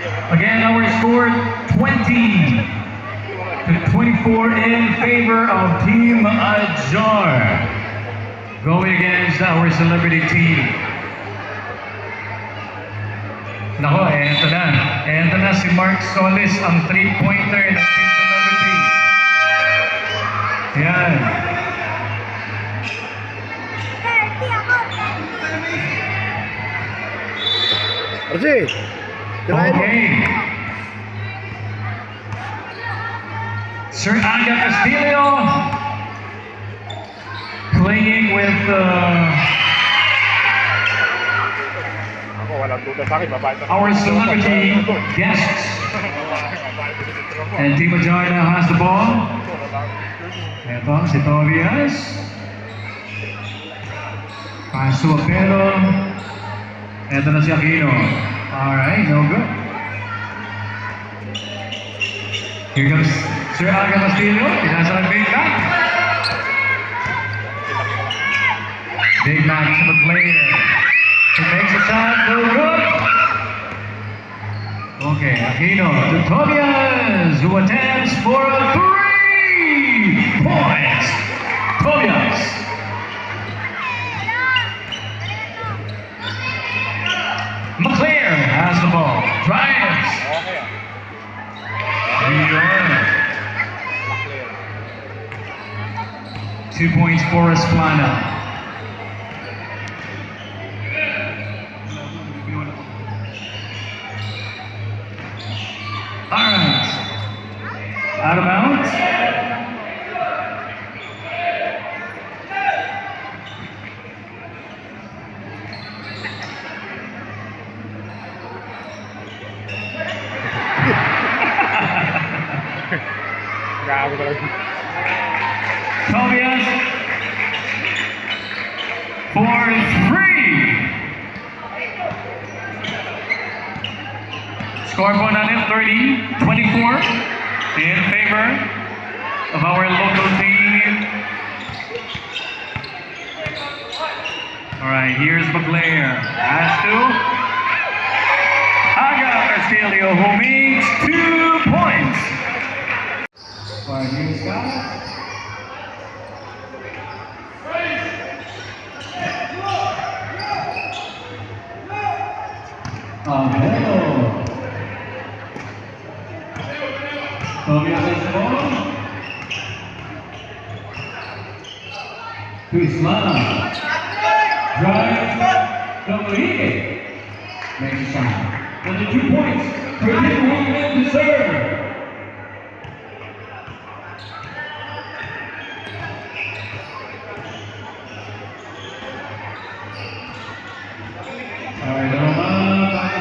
Again, our score 20 to 24 in favor of Team Ajar. Going against our celebrity team. Nako, eh, eto na. Eto na si Mark Solis, ang three-pointer ng Team Celebrity. Yan. Archie, Okay. Sir Aga Castillo playing with uh, our celebrity guests. And Team now has the ball. Ito, si Tobias. Paso Apelo. Ito na si Aquino. Alright, no good. Here comes Sir Aga Castillo. Pinasa ng Big Mac. Big Mac to the player. He makes a shot, no good. Okay, Aquino to Tobias, who attempts for a three points. Tobias. Has Two points for Esplana. All right. Out of bounds. Grabe talaga. Tobias for three. Score po natin 30, 24 in favor of our local team. Alright, here's McLear. Has to. Aga Castillo who makes two points. For New Scott. Avelo. Tobias has the ball. To Islam. Drives. Dominique. Makes a shot. And the two points for him who didn't deserve.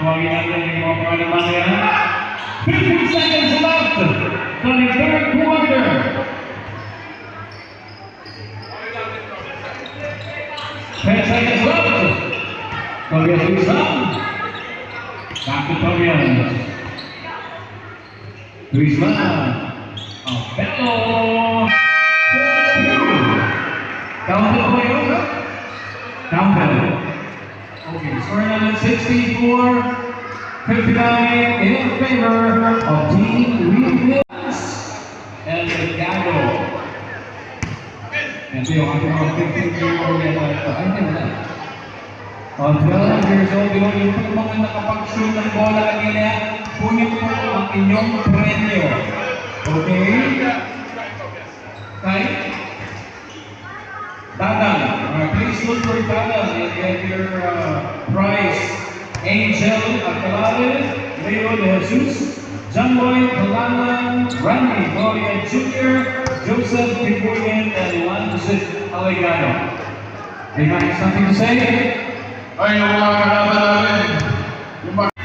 yung mga pangalan yan. 15 seconds left for the third quarter. Ten seconds left. Tobias Rizal. Back to Tobias. Rizal. Abello. Campbell po yun? Campbell. Okay, score naman 64, 59 in favor of Team Williams and the Gago. Ito yung ating mga 15 year old. Ay, hindi wala. On 12 years old, yun yung po mga nakapag-shoot ng bola kanina, punit po ang inyong premyo. Okay? Right? Please look for Dadang and get your uh, prize. Angel Acalade, Leo de Jesus, John Lloyd Kalana, Randy Gloria Jr., Joseph Pibuyan, and Landis Alegano. They have something to say? Ay, yung mga kalaban namin,